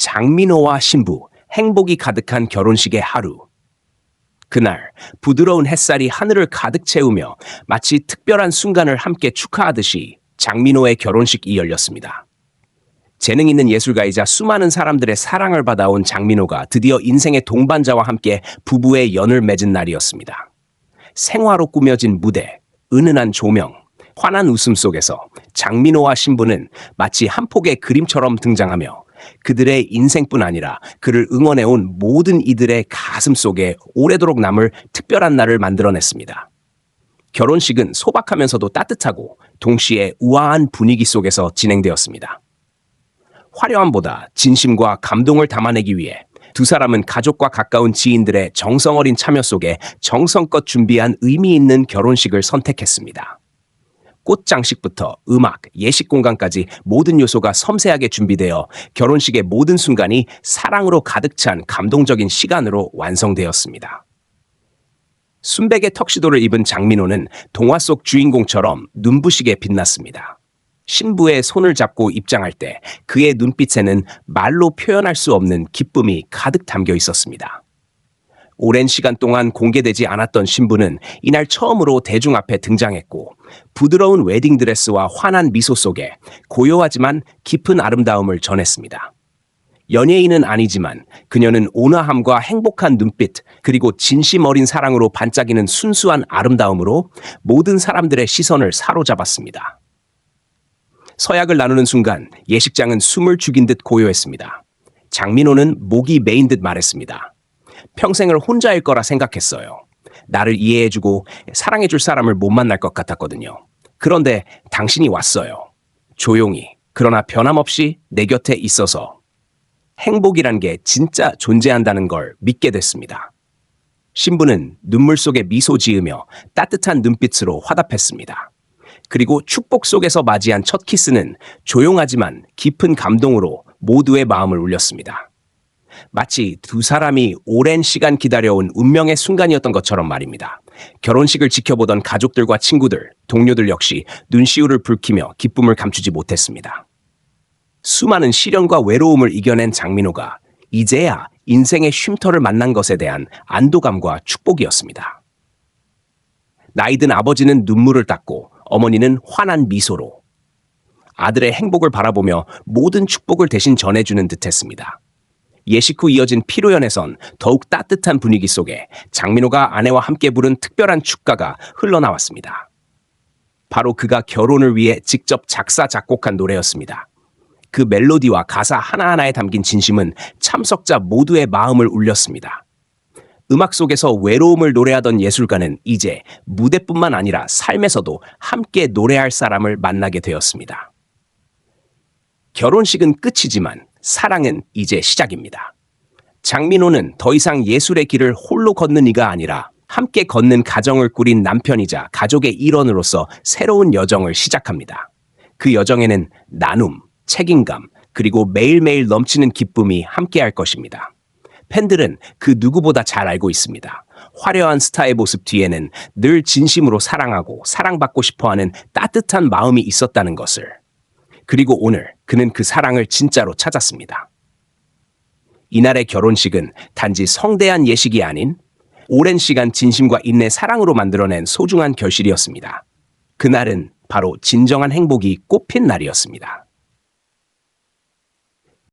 장민호와 신부, 행복이 가득한 결혼식의 하루. 그날 부드러운 햇살이 하늘을 가득 채우며 마치 특별한 순간을 함께 축하하듯이 장민호의 결혼식이 열렸습니다. 재능 있는 예술가이자 수많은 사람들의 사랑을 받아온 장민호가 드디어 인생의 동반자와 함께 부부의 연을 맺은 날이었습니다. 생화로 꾸며진 무대, 은은한 조명, 환한 웃음 속에서 장민호와 신부는 마치 한 폭의 그림처럼 등장하며 그들의 인생뿐 아니라 그를 응원해온 모든 이들의 가슴 속에 오래도록 남을 특별한 날을 만들어냈습니다. 결혼식은 소박하면서도 따뜻하고 동시에 우아한 분위기 속에서 진행되었습니다. 화려함보다 진심과 감동을 담아내기 위해 두 사람은 가족과 가까운 지인들의 정성 어린 참여 속에 정성껏 준비한 의미 있는 결혼식을 선택했습니다. 꽃 장식부터 음악, 예식 공간까지 모든 요소가 섬세하게 준비되어 결혼식의 모든 순간이 사랑으로 가득 찬 감동적인 시간으로 완성되었습니다. 순백의 턱시도를 입은 장민호는 동화 속 주인공처럼 눈부시게 빛났습니다. 신부의 손을 잡고 입장할 때 그의 눈빛에는 말로 표현할 수 없는 기쁨이 가득 담겨 있었습니다. 오랜 시간 동안 공개되지 않았던 신부는 이날 처음으로 대중 앞에 등장했고 부드러운 웨딩드레스와 환한 미소 속에 고요하지만 깊은 아름다움을 전했습니다. 연예인은 아니지만 그녀는 온화함과 행복한 눈빛 그리고 진심 어린 사랑으로 반짝이는 순수한 아름다움으로 모든 사람들의 시선을 사로잡았습니다. 서약을 나누는 순간 예식장은 숨을 죽인 듯 고요했습니다. 장민호는 목이 메인 듯 말했습니다. 평생을 혼자일 거라 생각했어요. 나를 이해해주고 사랑해줄 사람을 못 만날 것 같았거든요. 그런데 당신이 왔어요. 조용히, 그러나 변함없이 내 곁에 있어서 행복이란 게 진짜 존재한다는 걸 믿게 됐습니다. 신부는 눈물 속에 미소 지으며 따뜻한 눈빛으로 화답했습니다. 그리고 축복 속에서 맞이한 첫 키스는 조용하지만 깊은 감동으로 모두의 마음을 울렸습니다. 마치 두 사람이 오랜 시간 기다려온 운명의 순간이었던 것처럼 말입니다. 결혼식을 지켜보던 가족들과 친구들, 동료들 역시 눈시울을 붉히며 기쁨을 감추지 못했습니다. 수많은 시련과 외로움을 이겨낸 장민호가 이제야 인생의 쉼터를 만난 것에 대한 안도감과 축복이었습니다. 나이든 아버지는 눈물을 닦고 어머니는 환한 미소로 아들의 행복을 바라보며 모든 축복을 대신 전해주는 듯했습니다. 예식 후 이어진 피로연에선 더욱 따뜻한 분위기 속에 장민호가 아내와 함께 부른 특별한 축가가 흘러나왔습니다. 바로 그가 결혼을 위해 직접 작사 작곡한 노래였습니다. 그 멜로디와 가사 하나하나에 담긴 진심은 참석자 모두의 마음을 울렸습니다. 음악 속에서 외로움을 노래하던 예술가는 이제 무대뿐만 아니라 삶에서도 함께 노래할 사람을 만나게 되었습니다. 결혼식은 끝이지만 사랑은 이제 시작입니다. 장민호는 더 이상 예술의 길을 홀로 걷는 이가 아니라 함께 걷는 가정을 꾸린 남편이자 가족의 일원으로서 새로운 여정을 시작합니다. 그 여정에는 나눔, 책임감, 그리고 매일매일 넘치는 기쁨이 함께할 것입니다. 팬들은 그 누구보다 잘 알고 있습니다. 화려한 스타의 모습 뒤에는 늘 진심으로 사랑하고 사랑받고 싶어 하는 따뜻한 마음이 있었다는 것을. 그리고 오늘 그는 그 사랑을 진짜로 찾았습니다. 이날의 결혼식은 단지 성대한 예식이 아닌 오랜 시간 진심과 인내 사랑으로 만들어낸 소중한 결실이었습니다. 그날은 바로 진정한 행복이 꽃핀 날이었습니다.